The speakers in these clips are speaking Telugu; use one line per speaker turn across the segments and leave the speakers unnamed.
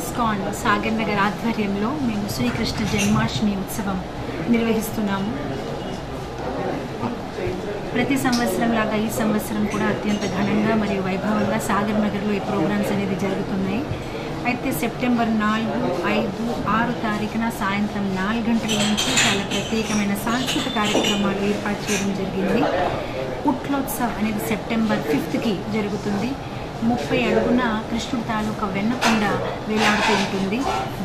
ఇస్కాన్ సాగర్ నగర్ ఆధ్వర్యంలో మేము శ్రీకృష్ణ జన్మాష్టమి ఉత్సవం నిర్వహిస్తున్నాము. ప్రతి సంవత్సరం లాగా ఈ సంవత్సరం కూడా అత్యంత ఘనంగా మరియు వైభవంగా సాగర్ నగర్లో ఈ ప్రోగ్రామ్స్ అనేది జరుగుతున్నాయి. అయితే సెప్టెంబర్ నాలుగు ఐదు ఆరు తారీఖున సాయంత్రం నాలుగు గంటల నుంచి చాలా ప్రత్యేకమైన సాంస్కృతిక కార్యక్రమాలు ఏర్పాటు చేయడం జరిగింది. పుట్లోత్సవ్ అనేది సెప్టెంబర్ ఫిఫ్త్కి జరుగుతుంది. ముప్పై అడుగున కృష్ణుడి తాలూకా వెన్నకొండ వేలాడుతూ ఉంటుంది.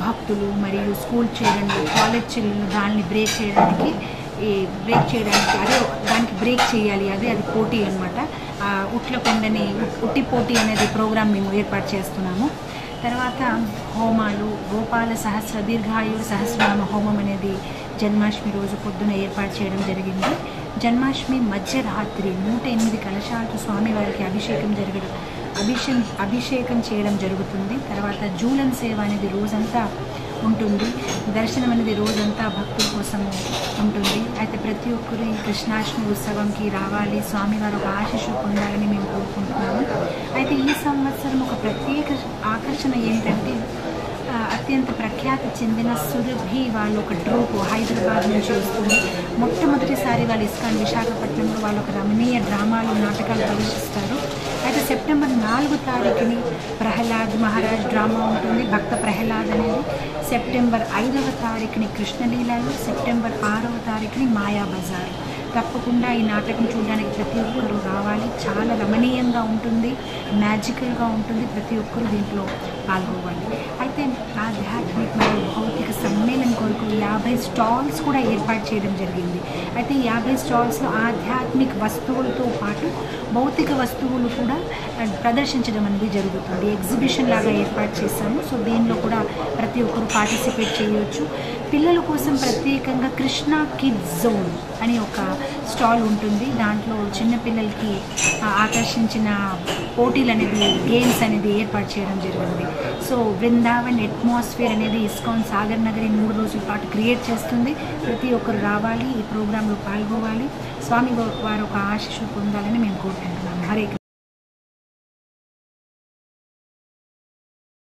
భక్తులు మరియు స్కూల్ చిల్డ్రన్ కాలేజ్ చిల్డ్రన్ దాన్ని బ్రేక్ చేయడానికి ఈ బ్రేక్ చేయడానికి అదే దానికి బ్రేక్ చేయాలి అదే అది పోటీ అనమాట ఉట్ల కొండని ఉట్టి పోటీ అనేది ప్రోగ్రామ్ మేము ఏర్పాటు చేస్తున్నాము. తర్వాత హోమాలు గోపాల సహస్ర దీర్ఘాయుడు సహస్రనామ హోమం అనేది జన్మాష్టమి రోజు పొద్దున ఏర్పాటు చేయడం జరిగింది. జన్మాష్టమి మధ్యరాత్రి నూట ఎనిమిది కలశాలతో స్వామివారికి అభిషేకం జరగడం అభిషేకం అభిషేకం చేయడం జరుగుతుంది. తర్వాత జూలన్ సేవ అనేది రోజంతా ఉంటుంది. దర్శనం అనేది రోజంతా భక్తుల కోసం ఉంటుంది. అయితే ప్రతి ఒక్కరు ఈ కృష్ణాష్టమి ఉత్సవంకి రావాలి. స్వామివారు ఒక ఆశీస్సు పొందాలని మేము కోరుకుంటున్నాము. అయితే ఈ సంవత్సరం ఒక ప్రత్యేక ఆకర్షణ ఏంటంటే అత్యంత ప్రఖ్యాతి చెందిన సురభి వాళ్ళు ఒక డ్రూపు హైదరాబాద్ నుంచి వస్తుంది. మొట్టమొదటిసారి వాళ్ళు ఇస్కాన్ విశాఖపట్నంలో వాళ్ళు ఒక రమణీయ డ్రామాలు నాటకాలు ప్రదర్శిస్తారు. అయితే సెప్టెంబర్ నాలుగు తారీఖుని ప్రహ్లాద్ మహారాజ్ డ్రామా ఉంటుంది భక్త ప్రహ్లాద్ అనేది. సెప్టెంబర్ ఐదవ తారీఖుని కృష్ణలీలలు సెప్టెంబర్ ఆరవ తారీఖుని మాయా బజార్ తప్పకుండా ఈ నాటకం చూడడానికి ప్రతి ఒక్కరు రావాలి. చాలా రమణీయంగా ఉంటుంది. మ్యాజికల్గా ఉంటుంది. ప్రతి ఒక్కరూ దీంట్లో పాల్గొవాలి. అయితే ఆధ్యాత్మిక మరియు భౌతిక సమ్మేళనం కొరకు యాభై స్టాల్స్ కూడా ఏర్పాటు చేయడం జరిగింది. అయితే యాభై స్టాల్స్లో ఆధ్యాత్మిక వస్తువులతో పాటు భౌతిక వస్తువులు కూడా ప్రదర్శించడం అనేది జరుగుతుంది. ఎగ్జిబిషన్ లాగా ఏర్పాటు చేశాము. సో దీనిలో కూడా ప్రతి ఒక్కరు పార్టిసిపేట్ చేయవచ్చు పిల్లల కోసం ప్రత్యేకంగా కృష్ణ కిడ్స్ జోన్ అని ఒక స్టాల్ ఉంటుంది. దాంట్లో చిన్నపిల్లలకి ఆకర్షించిన పోటీలు అనేది గేమ్స్ అనేది ఏర్పాటు చేయడం జరిగింది. సో బృందావన్ అట్మాస్ఫియర్ అనేది ఇస్కాన్ సాగర్ నగర్ ఈ మూడు రోజుల పాటు క్రియేట్ చేస్తుంది. ప్రతి ఒక్కరు రావాలి ఈ ప్రోగ్రాంలో పాల్గొవాలి. స్వామి వారు ఒక ఆశీస్సు పొందాలని మేము కోరుకుంటున్నాము. హరే